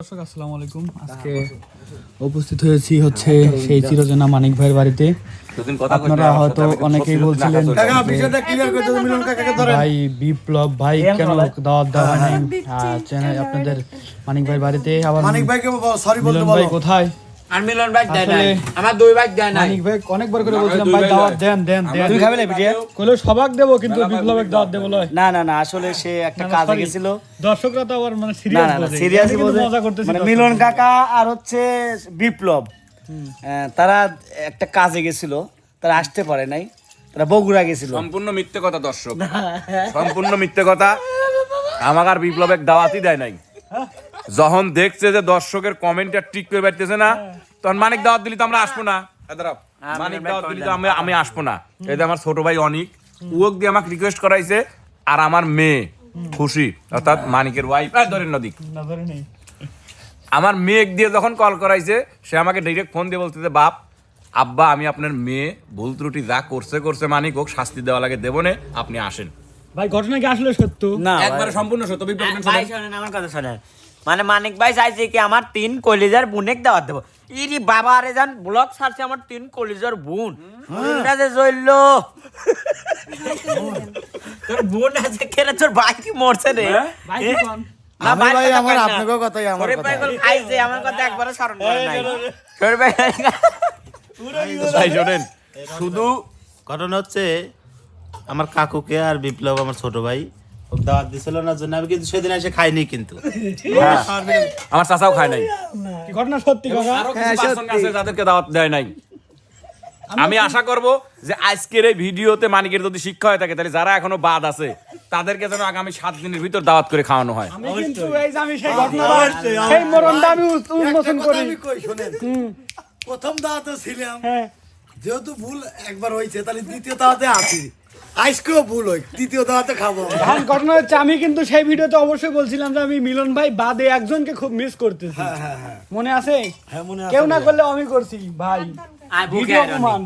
দর্শক আসসালামু আলাইকুম। আজকে উপস্থিত হয়েছি হচ্ছে সেই চিরচেনা মানিক ভাইয়ের বাড়িতে। আপনারা হয়তো অনেকেই বলছিলেন ভাই বিপ্লব ভাই কেন দাওয়াত দেওয়া হয় চেনা- আপনাদের মানিক ভাইয়ের বাড়িতে। আবার মানিক ভাই কোথায়? আর মিলন ভাই দেয় আমার দুই ভাই দেয় নাই। মানিক ভাই অনেকবার করে বলছিলাম ভাই দাওয়াত দেন দেন দেন। তুই খাবি না ভিডিও কইলো সবাক দেবো কিন্তু বিপ্লবের দাওয়াত দেবো লয়। না না না আসলে সে একটা কাজে গেছিল। দর্শকরা তো আবার মানে সিরিয়াস না না সিরিয়াস মজা মানে মিলন কাকা আর হচ্ছে বিপ্লব। তারা একটা কাজে গেছিল তারা আসতে পারে নাই তারা বগুড়া গেছিল। সম্পূর্ণ মিথ্যে কথা দর্শক। সম্পূর্ণ মিথ্যে কথা। আমাকে আর বিপ্লবের দাওয়াতই দেয় নাই। যখন দেখছে যে দর্শকের কমেন্টটা ঠিক করে পারতেছে না তখন মানিক দাওয়াত দিলি তো আমরা আসব না। মানিক দাওয়াত দিলি তো আমি আমি আসব না। এই যে আমার ছোট ভাই অনিক উওক দিয়ে আমাকে রিকোয়েস্ট করাইছে আর আমার মেয়ে খুশি অর্থাৎ মানিকের ওয়াইফ ধরেন নদী। নজরে নেই। আমার মেয়ে দিয়ে যখন কল করাইছে সে আমাকে ডাইরেক্ট ফোন দিয়ে বলতেছে বাপ আব্বা আমি আপনার মেয়ে ভুল ত্রুটি যা করছে করছে মানিক হোক শাস্তি দেওয়া লাগে দেবো নে, আপনি আসেন। ভাই ঘটনা কি আসলে সত্য? না একবারে সম্পূর্ণ সত্য। শোনেন আমার কথা শোনেন। মানে মানিক ভাই চাইছে কি আমার তিন কলিজার বুনেক দাওয়াত দেবো। ইরি বাবা আরে যান ব্লক ছাড়ছে আমার তিন কলিজার বোন। বোনটা যে জইল তোর বোন আছে কেন তোর ভাই কি মরছে রে? ভাই ভাইয়ের ভাই কথা আমার কই কথাই আমার কথা ভাই বল আমার কথা একবারও স্মরণ করে নাই। ভাই ভাই শোনেন শুধু ঘটনা হচ্ছে আমার কাকুকে আর বিপ্লব আমার ছোট ভাই দাওয়াত দিছিল না জন্য আমি কিন্তু সেদিন এসে খাইনি কিন্তু। হ্যাঁ, আমার চাচাও খায় নাই। ঘটনা সত্যি কথা? কিছু person আছে যাদেরকে দাওয়াত দেয় নাই। আমি আশা করব যে আজকের এই ভিডিওতে মানিকের যদি শিক্ষা হয়ে থাকে তাহলে যারা এখনও বাদ আছে তাদেরকে যেন আগামী সাত দিনের ভিতর দাওয়াত করে খাওয়ানো হয়। আমি কিন্তু এই যে আমি সেই ঘটনাটা সেই মরণটা আমি উন্মোচন করি। আমি কই শোনেন। প্রথম দাওয়াতে ছিলাম। হ্যাঁ। যেহেতু ভুল একবার হয়েছে তাহলে দ্বিতীয় দাওয়াতে আসি। আজকেও ভুল হয় দাওয়াতে খাব এখন ঘটনা হচ্ছে আমি কিন্তু সেই ভিডিওতে অবশ্যই বলছিলাম যে আমি মিলন ভাই বাদে একজনকে খুব মিস করতেছি। মনে আছে? হ্যাঁ মনে আছে কেউ না করলে আমি করছি ভাই। ভিডিও প্রমাণ।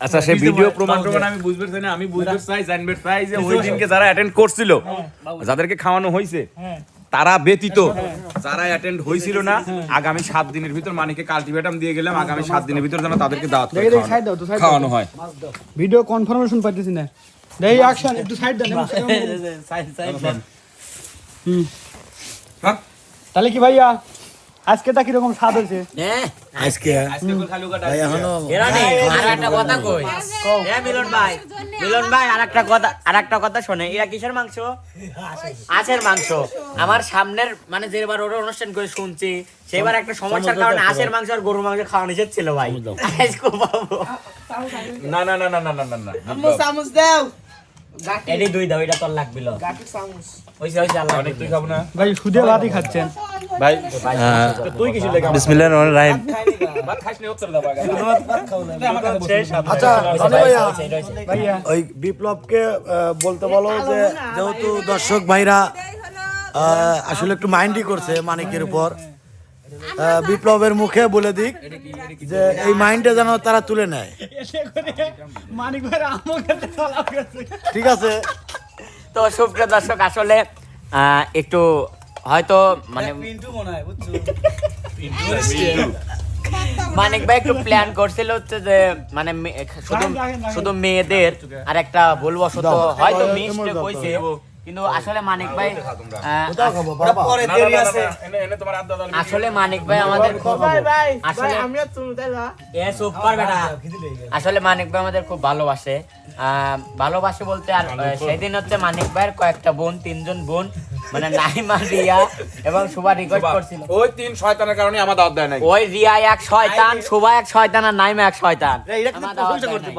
আচ্ছা সেই ভিডিও প্রমাণ প্রমাণ আমি বুঝতে চাই না আমি বুঝতে চাই জানবে চাই যে ওই দিনকে যারা অ্যাটেন্ড করছিল যাদেরকে খাওয়ানো হয়েছে হ্যাঁ। তারা ব্যতীত যারা অ্যাটেন্ড হয়েছিল না আগামী সাত দিনের ভিতর মানিকে কাল্টিভেটাম দিয়ে গেলাম আগামী সাত দিনের ভিতর যেন তাদেরকে দাওয়াত খাওয়ানো- দাও সাইড খাওয়ানো হয়। ভিডিও কনফার্মেশন পাইতেছি না। দেখি অ্যাকশন একটু সাইড দেন এবং second- হ্যাঁ? তাহলে কি ভাইয়া? আজকে তা কীরকম স্বাদ হয়েছে হ্যাঁ আজকে ভাই এখনও এরা নেই, আর একটা কথা কই হ্যাঁ মিলন ভাই মিলন ভাই আর একটা কথা আর একটা কথা শোনে এরা কিসের মাংস আছের মাংস আমার সামনের মানে যেবার ওরা অনুষ্ঠান করে শুনছি সেবার একটা সমস্যার কারণে আছের মাংস আর গরুর মাংস খাওয়া নিষেধ ছিল ভাই আজকে পাবো না না না না না না না না এটি দুই দাও এটা তোর লাগবিল ওইসে ওইসে আল্লাহ অনেক তুই খাব না? ভাই সুদে ভাতই খাচ্ছেন। ভাই তুই কিছু লেগে বিসমিল্লাহির রহমানির রহিম। ভাত খাইস নি উত্তর দাও আগে। আচ্ছা ভাইয়া ভাইয়া। ওই বিপ্লবকে আহ, বলতে বলো যে যেহেতু দর্শক ভাইরা আহ, আসলে একটু মাইন্ডই করছে মানিকের উপর। বিপ্লবের মুখে বলে দিক যে এই মাইন্ডে যেন তারা তুলে নেয়। ঠিক আছে। তো সুপ্রিয় দর্শক আসলে আহ, একটু হয়তো মানে মানিক ভাই একটু প্ল্যান করছিল হচ্ছে যে মানে শুধু শুধু মেয়েদের আর একটা ভুলবশত হয়তো মিস্টেক হয়েছে কিন্তু আসলে মানিক ভাই পরে দেরি আছে। আসলে মানিক ভাই আমাদের খুব আসলে এ চুপ কর বেটা আসলে মানিক ভাই আমাদের খুব ভালোবাসে। আহ, ভালোবাসে বলতে আর সেদিন হচ্ছে মানিক ভাইয়ের কয়েকটা বোন তিনজন বোন। মানে নাইমা রিয়া এবং সুভা রিকোয়েস্ট করছিল। ওই তিন শয়তানের কারণে আমার দাওয়াত দেয় নাই। ওই রিয়া এক শয়তান সুভা এক শয়তান আর নাইমা এক শয়তান। আমার দাওয়াত দেয় নাই।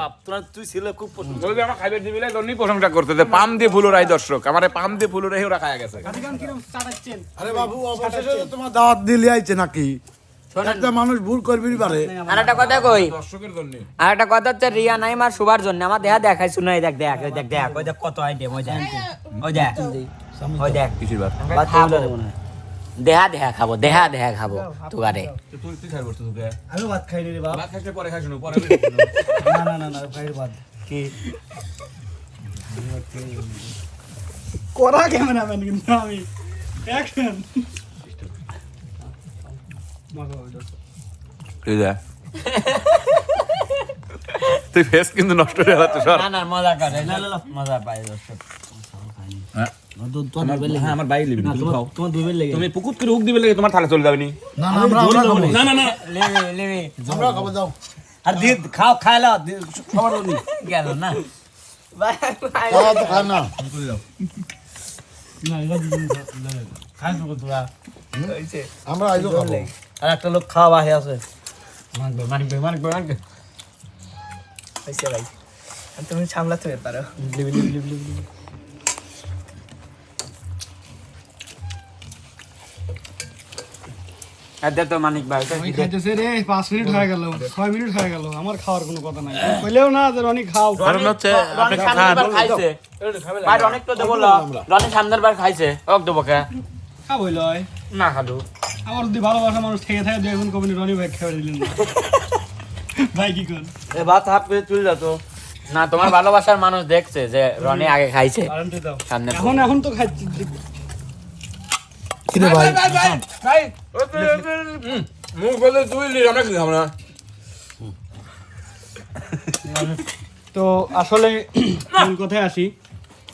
তুই ছিল খুব ওই যে আমার খাইবার দিবিলে জন্যই প্রশংসা করতে যে পাম দিয়ে ফুলো রাই দর্শক। আমার পাম দিয়ে ফুলো রাই ওরা খায়া গেছে। আরে বাবু অবশেষে তো তোমার দাওয়াত দিলে আইছে নাকি? একটা মানুষ ভুল করবি পারে। আর একটা কথা কই? দর্শকের জন্য। আর একটা কথা হচ্ছে রিয়া নাইমা আর সুভার জন্য। আমার দেহা দেখাই শুনে দেখ দেখ দেখ দেখ ওই দেখ কত আইটেম ওই দেখ ওই দেখ। ওই দেখ। দেহা দেহা খাব দেহা দেহা খাব তুই তুই খাই বসতে তোকে আমি ভাত খাই রে বাবা ভাত খাইতে পরে খাইছ না পরে না। না না না ভাই ভাত। করা ক্যামেরাম্যান কিন্তু আমি। অ্যাকশন। তুই ফেস কিন্তু নষ্ট হয়ে যাচ্ছে না না মজা করে। মজা পাই দর্শক। লেগে হ্যাঁ, আমার বাইক লিবি তুমি খাও। তোমার দুবের লেগে তুমি পুকুর করে হুক দিবে লেগে তোমার থালে চলে যাবে নি। না না আমরা আমরা খাব। না না না। লেবে লেবে আমরা খাব যাও। আর দিয়ে খাও খাইলা সবার জন্য গেল না। খাওয়া তো খায় না। আমরা আইজো খাব। আর একটা লোক খাওয়া বাহে আছে। মানবে মানবে মানবে মানবে। হয়েছে ভাই। তুমি সামলাতে পারো। দে তো মানিক ভাই ওটা ওই কি দে? খাইতেছে রে পাঁচ মিনিট হয়ে গেল ছয় মিনিট হয়ে গেল আমার খাওয়ার কোনো কথা নাই। কইলেও না যে রনি খাও। কারণ হচ্ছে আপনি খান। খাইছে। ভাই অনেক তো দেবো রনি সামনের বার খাইছে। ওক দেবো কে? খাব লয়। না খালু। আমার যদি ভালোবাসা মানুষ থেকে রনি ভাই খেয়ে দিলেন। ভাই কি কর? এ ভাত হাফ করে তো। না তোমার ভালোবাসার মানুষ দেখছে যে রনি আগে খাইছে। সামনে এখন এখন তো খাচ্ছি কিরে ভাই? মুখ বলে তুই লি আমরা কি খাব না? তো আসলে মূল কথায় আসি?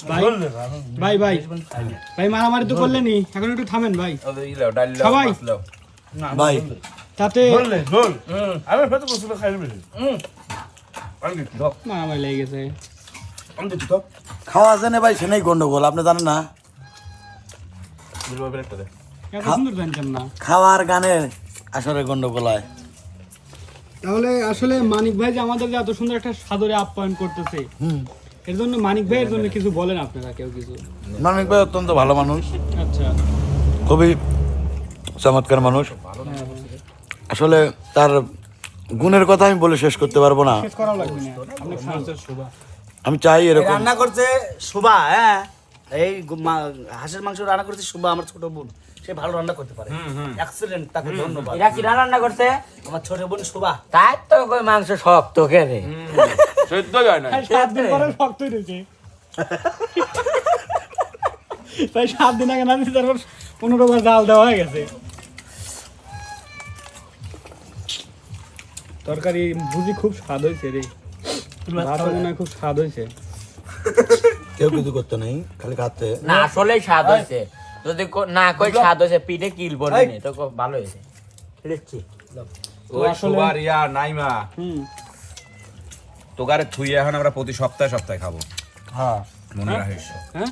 ভাই ভাই ভাই ভাই। মারামারি তো করলেনি। এখন একটু থামেন ভাই। সবাই? ভাই। তাতে মারামারি লেগে গেছে। খাওয়া জানে ভাই সেটাই গন্ডগোল। আপনি জানেন না এত সুন্দর জানতাম না খাওয়ার গানে আসলে গন্ডগোল হয়। তাহলে আসলে মানিক ভাই যে আমাদের যে এত সুন্দর একটা সাদরে আপ্যায়ন করতেছে এর জন্য মানিক ভাইয়ের জন্য কিছু বলেন আপনারা কেউ কিছু? মানিক ভাই অত্যন্ত ভালো মানুষ। আচ্ছা। খুবই চমৎকার মানুষ। আসলে তার গুণের কথা আমি বলে শেষ করতে পারব না। শেষ করা লাগবে না। অনেক সাহায্যের শোভা। আমি চাই এরকম রান্না করছে শুভা হ্যাঁ। এই হাঁসের মাংস রান্না করছে শুভা আমার ছোট বোন। সে ভালো রান্না করতে পারে। এক্সেলেন্ট তাকে ধন্যবাদ। এরা কিরা রান্না করছে? আমার ছোট বোন শুভা তাই তো কই মাংস শক্ত কে রে সহ্য যায় না। সাত দিন পরে শক্ত হয়েছে তাই সাত দিন আগে না দিতে তারপর পনেরো বার জাল দেওয়া হয়ে গেছে। তরকারি বুঝি খুব স্বাদ হয়েছে রে। মনে হয় খুব স্বাদ হয়েছে। কেউ কিছু করতে নেই খালি খাতে না আসলেই স্বাদ হয়েছে। যদি না কই স্বাদ হয়েছে পিঠে কিল পড়বে নি, তো ভালো হয়েছে। দেখছি ওই সুবার ইয়া নাইমা। হুম। তোকারে থুইয়ে এখন আমরা প্রতি সপ্তাহে সপ্তাহে খাব। হ্যাঁ। মনে রাখিস। হ্যাঁ?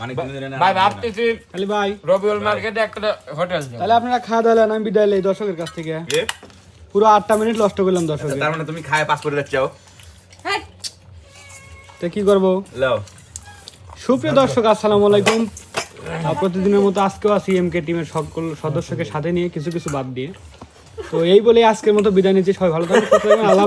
মানে কোনদিন এনে ভাই ভাবতেছি খালি ভাই। রবিউল মার্কেটে একটা হোটেল তাহলে আপনারা খাওয়া দাওয়া আমি বিদায় লই দর্শকের কাছ থেকে। পুরো আটটা মিনিট নষ্ট করলাম দর্শকের তার মানে তুমি খায় পাস করে যাচ্ছ। তো কি করব? সুপ্রিয় দর্শক আসসালামু আলাইকুম। প্রতিদিনের মতো আজকেও আছি এমকে টিমের সকল সদস্যকে সাথে নিয়ে কিছু কিছু বাদ দিয়ে। তো এই বলে আজকের মতো বিদায় নিচ্ছি। সবাই ভালো থাকবেন। আল্লাহ